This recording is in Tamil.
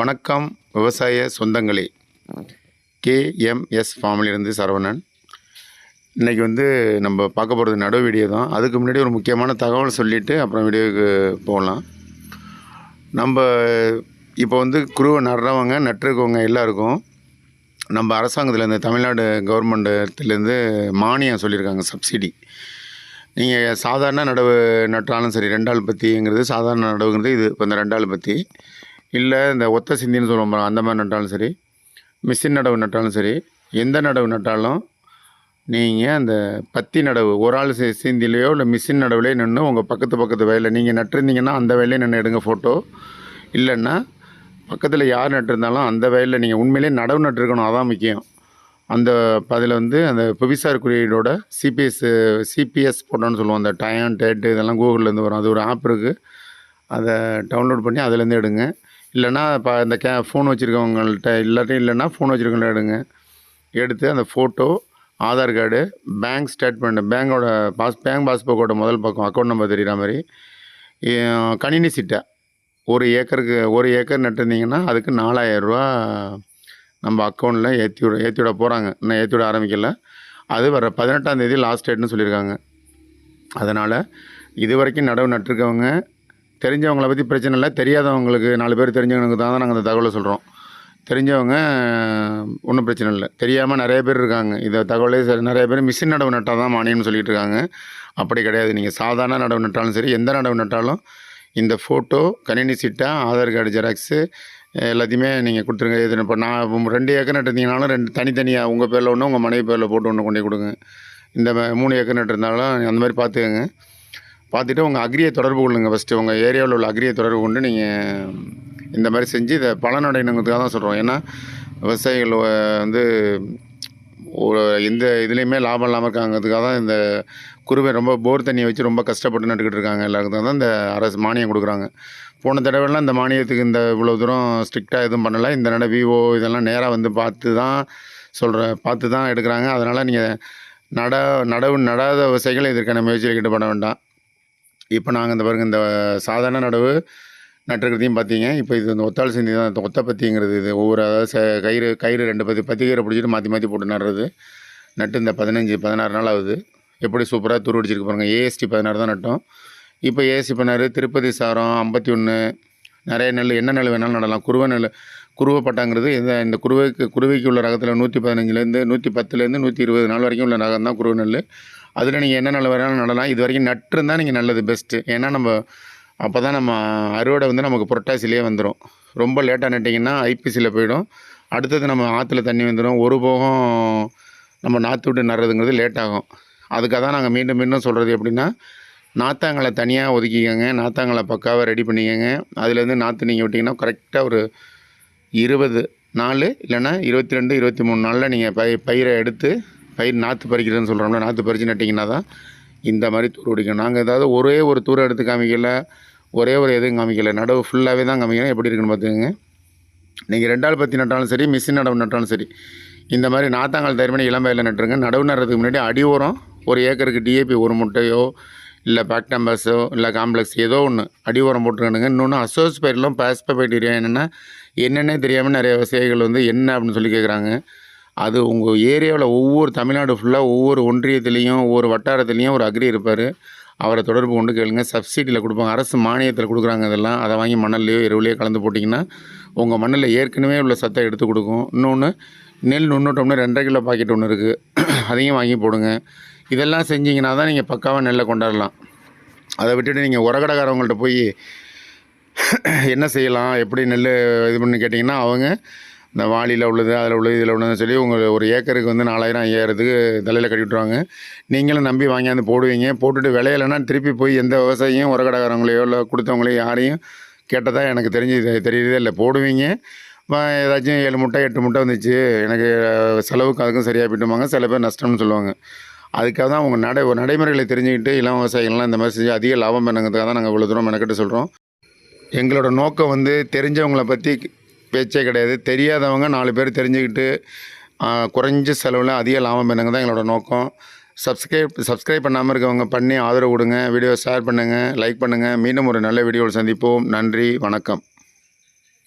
வணக்கம் விவசாய சொந்தங்களே. கேஎம்எஸ் ஃபார்மிலிருந்து சரவணன். இன்றைக்கி வந்து நம்ம பார்க்க போகிறது நடு வீடியோ தான். அதுக்கு முன்னாடி ஒரு முக்கியமான தகவல் சொல்லிவிட்டு அப்புறம் வீடியோவுக்கு போகலாம். நம்ம இப்போ வந்து குருவை நடுறவங்க நட்டுருக்கவங்க எல்லாருக்கும் நம்ம அரசாங்கத்துலேருந்து தமிழ்நாடு கவர்மெண்ட்டுலேருந்து மானியம் சொல்லியிருக்காங்க சப்சிடி. நீங்கள் சாதாரண நடவு நட்டாலும் சரி ரெண்டாள் பற்றிங்கிறது சாதாரண நடவுங்கிறது இது இப்போ இந்த ரெண்டாள் பற்றி இல்லை இந்த ஒத்த சிந்தின்னு சொல்லுவோம் பாருங்க, அந்த மாதிரி நட்டாலும் சரி மிஷின் நடவு நட்டாலும் சரி எந்த நடவு நட்டாலும் நீங்கள் அந்த பத்தி நடவு ஒரு ஆள் சி சிந்திலையோ இல்லை மிஷின் நடவுலையோ நின்று உங்கள் பக்கத்து பக்கத்து வயலில் நீங்கள் நட்டிருந்தீங்கன்னா அந்த வயலே நின்று எடுங்க ஃபோட்டோ இல்லைன்னா பக்கத்தில் யார் நட்டிருந்தாலும் அந்த வயலில் நீங்கள் உண்மையிலே நடவு நட்டிருக்கணும் அதான் முக்கியம். அந்த அதில் வந்து அந்த புவிசார் குறியீடோட சிபிஎஸ் சிபிஎஸ் போட்டோன்னு சொல்லுவோம் அந்த டயம் டேட்டு இதெல்லாம் கூகுள்லேருந்து வரும். அது ஒரு ஆப் இருக்குது அதை டவுன்லோட் பண்ணி அதுலேருந்து எடுங்க. இல்லைன்னா இப்போ இந்த கே ஃபோன் வச்சுருக்கவங்கள்ட்ட இல்லாட்டி இல்லைன்னா ஃபோன் வச்சுருக்கவங்கள எடுங்க. எடுத்து அந்த photo Aadhaar card bank statement பேங்கோட பாஸ் பேங்க் பாஸ்புக்கோட முதல் பக்கம் அக்கௌண்ட் நம்பர் தெரிகிற மாதிரி கணினி சிட்டை. ஒரு ஏக்கருக்கு ஒரு ஏக்கர் நட்டுருந்தீங்கன்னா அதுக்கு நாலாயிரரூவா நம்ம அக்கௌண்ட்டில் ஏற்றி விட ஏற்றி விட போகிறாங்க இன்னும் ஏற்றி விட ஆரம்பிக்கல. அது வர பதினெட்டாம் தேதி லாஸ்ட் டேட்னு சொல்லியிருக்காங்க. அதனால் இது வரைக்கும் நடவு நட்டிருக்கவங்க தெரிஞ்சவங்கள பற்றி பிரச்சனை இல்லை. தெரியாதவங்களுக்கு நாலு பேர் தெரிஞ்சவங்களுக்கு தான் நாங்கள் அந்த தகவலை சொல்கிறோம் தெரிஞ்சவங்க ஒன்றும் பிரச்சனை இல்லை. தெரியாமல் நிறைய பேர் இருக்காங்க. இந்த தகவலே சரி நிறைய பேர் மிஷின் நடவு நட்டால் தான் மானியம்னு சொல்லிட்டு இருக்காங்க. அப்படி கிடையாது. நீங்கள் சாதாரண நடவு நட்டாலும் சரி எந்த நடவு நட்டாலும் இந்த ஃபோட்டோ கணினி சீட்டா ஆதார் கார்டு ஜெராக்ஸு எல்லாத்தையுமே நீங்கள் கொடுத்துருங்க. இது இப்போ நான் ரெண்டு ஏக்கர் நட்டிருந்தீங்கனாலும் ரெண்டு தனித்தனியாக உங்கள் பேரில் ஒன்று உங்கள் மனைவி பேரில் போட்டு ஒன்று கொண்டு கொடுங்க. இந்த மூணு ஏக்கர் நட்டிருந்தாலும் அந்த மாதிரி பார்த்துக்கங்க. பார்த்துட்டு உங்கள் அக்ரியை தொடர்பு கொள்ளுங்க ஃபஸ்ட்டு உங்கள் ஏரியாவில் உள்ள அக்ரியை தொடர்பு கொண்டு நீங்கள் இந்த மாதிரி செஞ்சு இதை பலனடையணுங்கிறதுக்காக தான் சொல்கிறோம் ஏன்னா விவசாயிகள் வந்து ஒரு எந்த இதுலேயுமே லாபம் இல்லாமல் இருக்காங்கிறதுக்காக தான் இந்த குருவை ரொம்ப போர் தண்ணியை வச்சு ரொம்ப கஷ்டப்பட்டு நட்டுக்கிட்டு இருக்காங்க. எல்லாருக்கும் தான் இந்த அரசு மானியம் கொடுக்குறாங்க. போன தடவைலாம் இந்த மானியத்துக்கு இந்த இவ்வளோ தூரம் ஸ்ட்ரிக்டாக எதுவும் பண்ணலை. இந்த நட விவோ இதெல்லாம் நேராக வந்து பார்த்து தான் சொல்கிற பார்த்து தான் எடுக்கிறாங்க. அதனால் நீங்கள் நட நடவு நடாத விவசாயிகள் இதற்கான முயற்சியில் ஈடுபட வேண்டாம். இப்போ நாங்கள் இந்த பாருங்கள் இந்த சாதாரண நடவு நட்டுருக்கிறதையும் பார்த்தீங்க. இப்போ இது இந்த ஒத்தாள் சிந்தி தான். ஒத்த பத்திங்கிறது இது. ஒவ்வொரு அதாவது ச- கயிறு கயிறு ரெண்டு பத்தி பத்தி கயிறை பிடிச்சிட்டு மாற்றி மாற்றி போட்டு நடுறது. நட்டு இந்த பதினஞ்சு பதினாறு நாள் ஆகுது. எப்படி சூப்பராக துரு அடிச்சிருக்கு பாருங்கள் ஏஎஸ்டி பதினாறு தான் நட்டோம். இப்போ ஏஎஸ்டி பதினாறு திருப்பதி சாரம் ஐம்பத்தி ஒன்று நிறைய நெல். என்ன நெல் வேணாலும் நடலாம். குருவை நெல் குருவை பட்டாங்கிறது இந்த இந்த குருவைக்கு குருவைக்கு உள்ள ரகத்தில் நூற்றி பதினஞ்சுலேருந்து நூற்றி பத்துலேருந்து நூற்றி இருபது நாள் வரைக்கும் உள்ள ரகம் தான் குருவை நெல். அதில் நீங்கள் என்ன நெல் வேணாலும் நடலாம். இது வரைக்கும் நட்டுருந்தால் நீங்கள் நல்லது பெஸ்ட்டு ஏன்னா நம்ம அப்போ தான் நம்ம அறுவடை வந்து நமக்கு புரட்டாசிலேயே வந்துடும் ரொம்ப லேட்டாக நட்டிங்கன்னா ஐபிசியில் போயிடும். அடுத்தது நம்ம ஆற்றுல தண்ணி வந்துடும் ஒரு போகம் நம்ம நாற்று விட்டு நடுறதுங்கிறது லேட் ஆகும். அதுக்காக தான் நாங்கள் மீண்டும் மீண்டும் சொல்கிறது எப்படின்னா நாத்தாங்களை தனியாக ஒதுக்கிக்கோங்க. நாத்தாங்களை பக்காவாக ரெடி பண்ணிக்கோங்க. அதுலேருந்து நாற்று நீங்கள் விட்டிங்கன்னா கரெக்டாக ஒரு இருபது நாலு இல்லைன்னா இருபத்தி ரெண்டு இருபத்தி மூணு நாளில் நீங்கள் பை பயிரை எடுத்து பயிர் நாற்று பறிக்கிறதுன்னு சொல்கிறோம்ல நாற்று பறித்து நட்டிங்கன்னா தான் இந்த மாதிரி தூர் பிடிக்கும் நாங்கள் ஏதாவது ஒரே ஒரு தூரை எடுத்து காமிக்கல ஒரே ஒரு எதுவும் காமிக்கல. நடவு ஃபுல்லாகவே தான் காமிக்கிறோம் எப்படி இருக்குன்னு பார்த்துக்கோங்க. நீங்கள் ரெண்டாள் பற்றி நட்டாலும் சரி மிஷின் நடவு நட்டாலும் சரி இந்த மாதிரி நாத்தாங்கால் தயார் பண்ணி இளம் வயலில் நட்டுருங்க. நடவு நடுறதுக்கு முன்னாடி அடி உரம் ஒரு ஏக்கருக்கு டிஏபி ஒரு முட்டையோ இல்லை பேக்டம்பஸோ இல்லை காம்ப்ளெக்ஸ் ஏதோ ஒன்று அடி உரம் போட்டுருக்கணுங்க இன்னொன்று அசோஸ் பயிரிலும் பாஸ்பபைட்டீரியா என்னென்னா என்னென்னே தெரியாமல் நிறைய விவசாயிகள் வந்து என்ன அப்படின்னு சொல்லி கேட்குறாங்க அது உங்கள் ஏரியாவில் ஒவ்வொரு தமிழ்நாடு ஃபுல்லாக ஒவ்வொரு ஒன்றியத்துலேயும் ஒவ்வொரு வட்டாரத்துலேயும் ஒரு அக்ரி இருப்பார். அவரை தொடர்பு கொண்டு கேளுங்க. சப்சிடியில் கொடுப்பாங்க. அரசு மானியத்தில் கொடுக்குறாங்க இதெல்லாம். அதை வாங்கி மணல்லையோ எருவுலையோ கலந்து போட்டிங்கன்னா உங்கள் மண்ணில் ஏற்கனவே உள்ள சத்தை எடுத்து கொடுக்கும். இன்னொன்று நெல் நுண்ணூட்டம்னு ரெண்டரை கிலோ பாக்கெட் ஒன்று இருக்குது அதையும் வாங்கி போடுங்க. இதெல்லாம் செஞ்சீங்கன்னா தான் நீங்கள் பக்காவாக நெல்லை கொண்டாடலாம். அதை விட்டுட்டு நீங்கள் உரக்கடைக்காரவங்கள்ட்ட போய் என்ன செய்யலாம்? எப்படி நெல் இது பண்ணி கேட்டிங்கன்னா அவங்க இந்த வாளியில் உள்ளது அதில் உள்ளது இதில் உள்ளதுன்னு சொல்லி உங்கள் ஒரு ஏக்கருக்கு வந்து நாலாயிரம் ஐயாயிரத்துக்கு தலையில் கட்டி விட்ருவாங்க நீங்களும் நம்பி வாங்கியாந்து போடுவீங்க. போட்டுட்டு விளையலைன்னா திருப்பி போய் எந்த விவசாயியும் உரக்கடைக்காரங்களையோ இல்லை கொடுத்தவங்களையோ யாரையும் கேட்டதாக எனக்கு தெரிஞ்சு தெரியுதே இல்லை. போடுவீங்க. ஏதாச்சும் ஏழு முட்டை எட்டு முட்டை வந்துச்சு. எனக்கு செலவுக்கு அதுக்கும் சரியாக போயிட்டுவாங்க சில பேர் நஷ்டம்னு சொல்லுவாங்க. அதுக்காக தான் உங்கள் நடை நடைமுறைகளை தெரிஞ்சுக்கிட்டு இளம் விவசாயிகள்லாம் இந்த மாதிரி செஞ்சு அதிக லாபம் பண்ணுங்கிறதுக்காக தான் நாங்கள் இவ்வளோ தூரம் மெனக்கிட்டு சொல்கிறோம் எங்களோட நோக்கம் வந்து தெரிஞ்சவங்களை பற்றி பேச்சே கிடையாது. தெரியாதவங்க நாலு பேர் தெரிஞ்சுக்கிட்டு குறைஞ்ச செலவில் அதிக லாபம் பண்ணுங்க தான் எங்களோட நோக்கம். சப்ஸ்கிரைப் சப்ஸ்கிரைப் பண்ணாமல் இருக்கவங்க பண்ணி ஆதரவு கொடுங்க. வீடியோ ஷேர் பண்ணுங்கள் லைக் பண்ணுங்கள் மீண்டும் ஒரு நல்ல வீடியோவில் சந்திப்போம். நன்றி வணக்கம்.